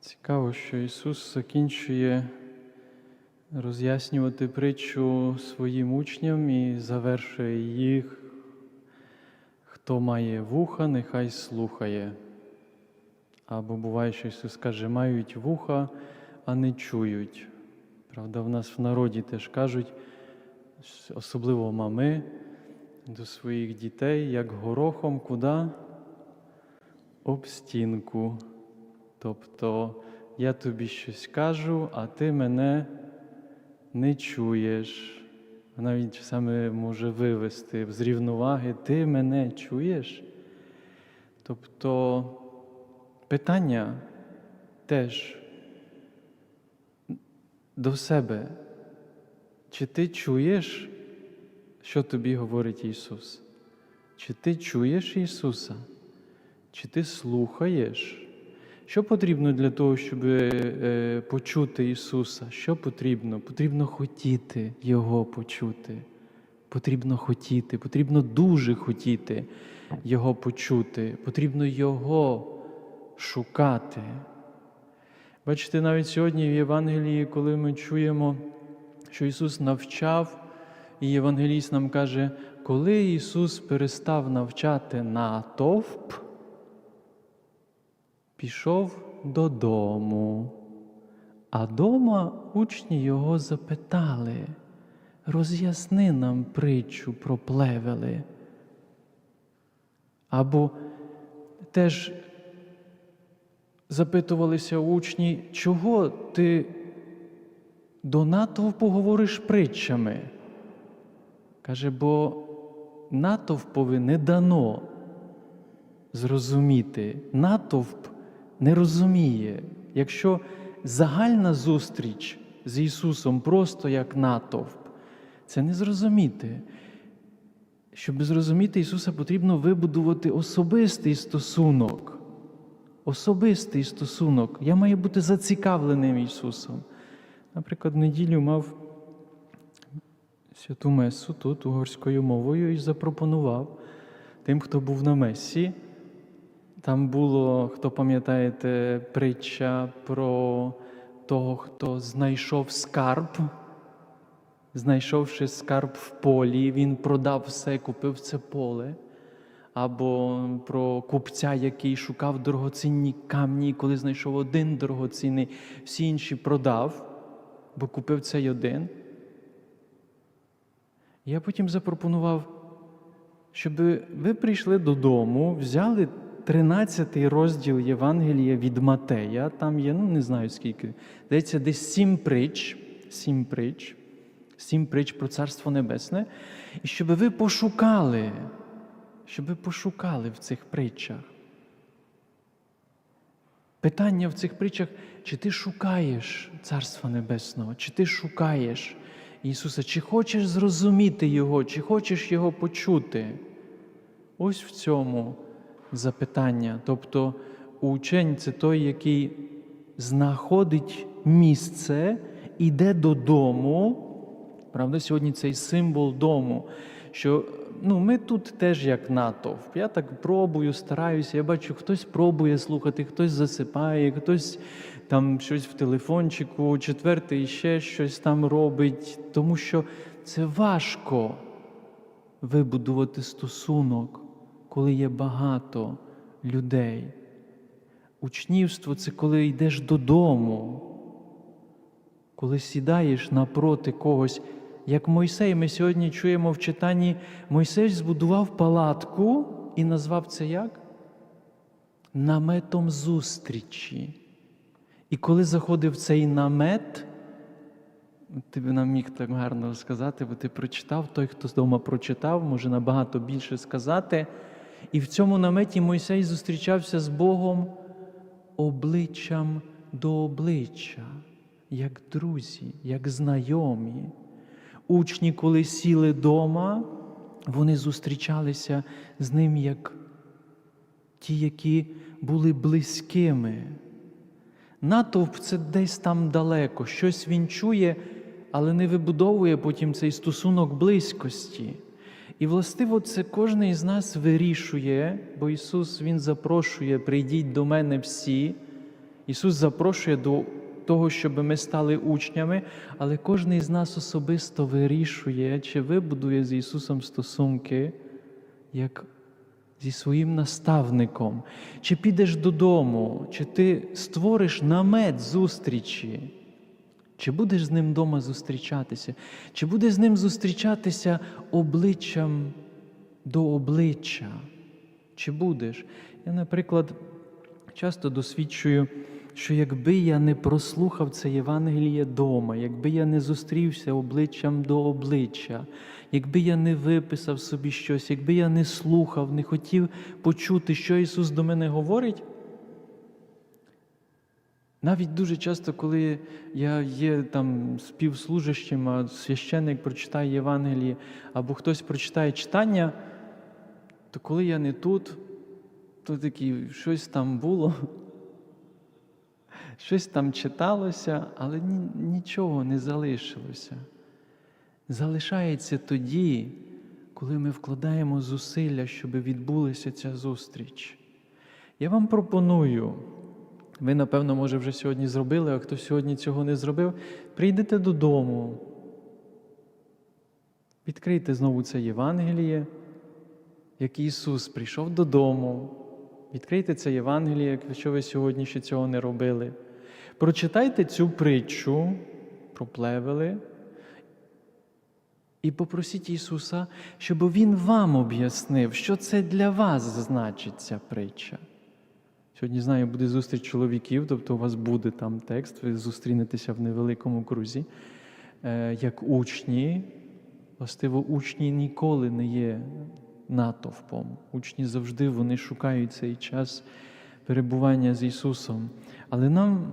Цікаво, що Ісус закінчує роз'яснювати притчу своїм учням і завершує їх. Хто має вуха, нехай слухає. Або буває, що Ісус каже, мають вуха, а не чують. Правда, в нас в народі теж кажуть, особливо мами до своїх дітей, як горохом куди? Об стінку. Тобто я тобі щось кажу, а ти мене не чуєш. Навіть саме може вивести з рівноваги, ти мене чуєш? Тобто питання теж до себе. Чи ти чуєш, що тобі говорить Ісус? Чи ти чуєш Ісуса? Чи ти слухаєш? Що потрібно для того, щоб е, почути Ісуса? Що потрібно? Потрібно хотіти Його почути. Потрібно хотіти, потрібно дуже хотіти Його почути, потрібно Його шукати. Бачите, навіть сьогодні в Євангелії, коли ми чуємо, що Ісус навчав, і Євангеліст нам каже, коли Ісус перестав навчати натовп, пішов додому, а дома учні його запитали, роз'ясни нам притчу про плевели. Або теж запитувалися учні, чого ти до натовпу говориш притчами? Каже, бо натовпові не дано зрозуміти. Натовп не розуміє, якщо загальна зустріч з Ісусом просто як натовп, це не зрозуміти. Щоб зрозуміти Ісуса, потрібно вибудувати особистий стосунок. Особистий стосунок. Я маю бути зацікавленим Ісусом. Наприклад, в неділю мав святу месу тут угорською мовою і запропонував тим, хто був на месі. Там було, хто пам'ятаєте, притча про того, хто знайшов скарб. Знайшовши скарб в полі, він продав все, купив це поле. Або про купця, який шукав дорогоцінні камні, і коли знайшов один дорогоцінний, всі інші продав, бо купив цей один. Я потім запропонував, щоб ви прийшли додому, взяли 13 розділ Євангелія від Матея, там є, ну не знаю скільки, здається, десь сім притч, сім притч, сім притч про Царство Небесне, і щоб ви пошукали, щоб ви пошукали в цих притчах. Питання в цих притчах, чи ти шукаєш Царства Небесного, чи ти шукаєш Ісуса, чи хочеш зрозуміти Його, чи хочеш Його почути? Ось в цьому запитання. Тобто учень це той, який знаходить місце, іде додому. Правда, сьогодні цей символ дому. що ну, Ми тут теж як натовп. Я так пробую, стараюся. Я бачу, хтось пробує слухати, хтось засипає, хтось там щось в телефончику, четвертий ще щось там робить, тому що це важко вибудувати стосунок коли є багато людей. Учнівство це коли йдеш додому, коли сідаєш напроти когось. Як Мойсей, ми сьогодні чуємо в читанні, Мойсей збудував палатку і назвав це як? Наметом зустрічі. І коли заходив цей намет, ти б нам міг так гарно сказати, бо ти прочитав, той, хто з дома прочитав, може набагато більше сказати. І в цьому наметі Мойсей зустрічався з Богом обличчям до обличчя, як друзі, як знайомі. Учні, коли сіли дома, вони зустрічалися з ним як ті, які були близькими. Натовп це десь там далеко, щось він чує, але не вибудовує потім цей стосунок близькості. І, властиво, це кожен із нас вирішує, бо Ісус Він запрошує, прийдіть до мене всі, Ісус запрошує до того, щоб ми стали учнями, але кожен із нас особисто вирішує, чи вибудує з Ісусом стосунки як зі своїм наставником, чи підеш додому, чи ти створиш намет зустрічі, чи будеш з ним вдома зустрічатися, чи будеш з ним зустрічатися обличчям до обличчя. Чи будеш? Я, наприклад, часто досвідчую, що якби я не прослухав це Євангеліє дома, якби я не зустрівся обличчям до обличчя, якби я не виписав собі щось, якби я не слухав, не хотів почути, що Ісус до мене говорить. Навіть дуже часто, коли я є там співслужащим, а священник прочитає Євангеліє, або хтось прочитає читання, то коли я не тут, то такі щось там було, щось там читалося, але нічого не залишилося. Залишається тоді, коли ми вкладаємо зусилля, щоб відбулася ця зустріч. Я вам пропоную, ви, напевно, може, вже сьогодні зробили, а хто сьогодні цього не зробив, прийдете додому, відкрийте знову це Євангеліє як Ісус прийшов додому. Відкрийте це Євангеліє, якщо ви сьогодні ще цього не робили. Прочитайте цю притчу про плевели і попросіть Ісуса, щоб Він вам об'яснив, що це для вас значить ця притча. Сьогодні знаю, буде зустріч чоловіків, тобто у вас буде там текст, ви зустрінетеся в невеликому крузі, е, як учні. Властиво, учні ніколи не є натовпом. Учні завжди вони шукають цей час перебування з Ісусом. Але нам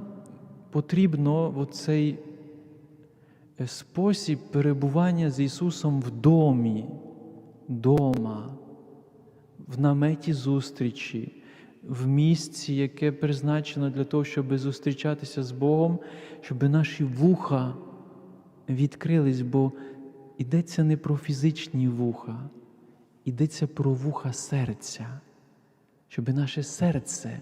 потрібно оцей е, спосіб перебування з Ісусом в домі, дома, в наметі зустрічі, в місці, яке призначено для того, щоб зустрічатися з Богом, щоб наші вуха відкрились, бо йдеться не про фізичні вуха йдеться про вуха серця, щоб наше серце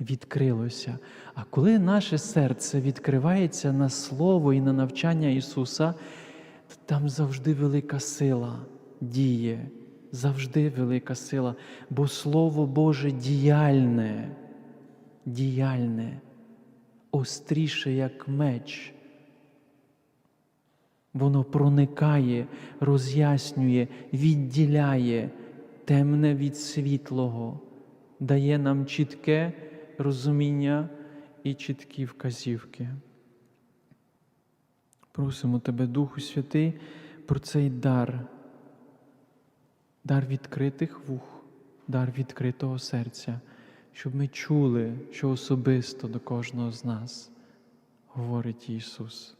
відкрилося. А коли наше серце відкривається на Слово і на навчання Ісуса, то там завжди велика сила діє, завжди велика сила, бо Слово Боже діяльне, діяльне, остріше, як меч. Воно проникає, роз'яснює, відділяє темне від світлого, дає нам чітке розуміння і чіткі вказівки. Просимо Тебе, Духу Святий, про цей дар, дар відкритих вух, дар відкритого серця, щоб ми чули, що особисто до кожного з нас говорить Ісус.